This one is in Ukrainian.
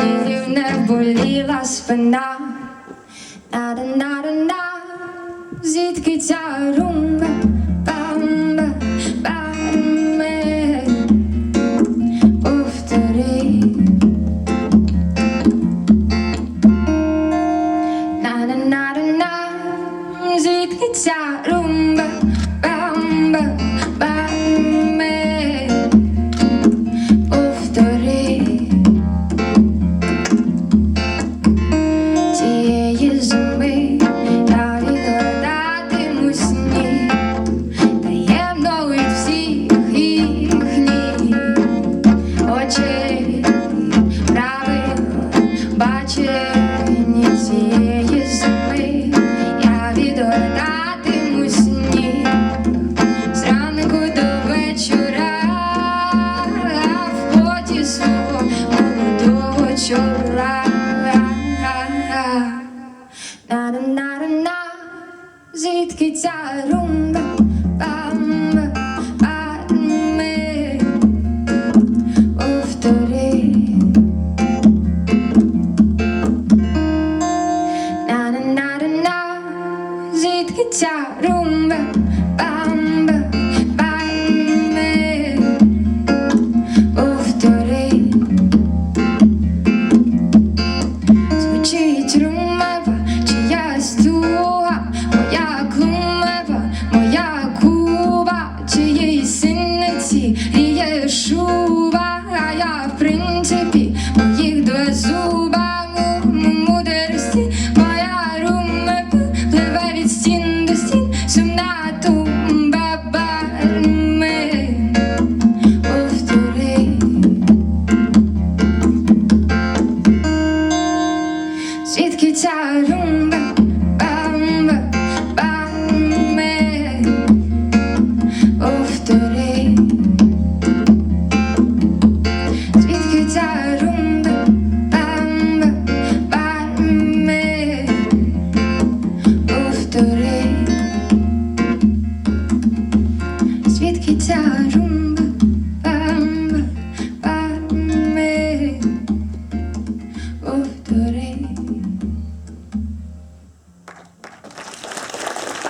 сидів, не боліла спина, на на на на звідки ця рум. На-на-на-на-на, звідки ця румба, бамба, звідки ця румба, бамба, бамбе, повтори,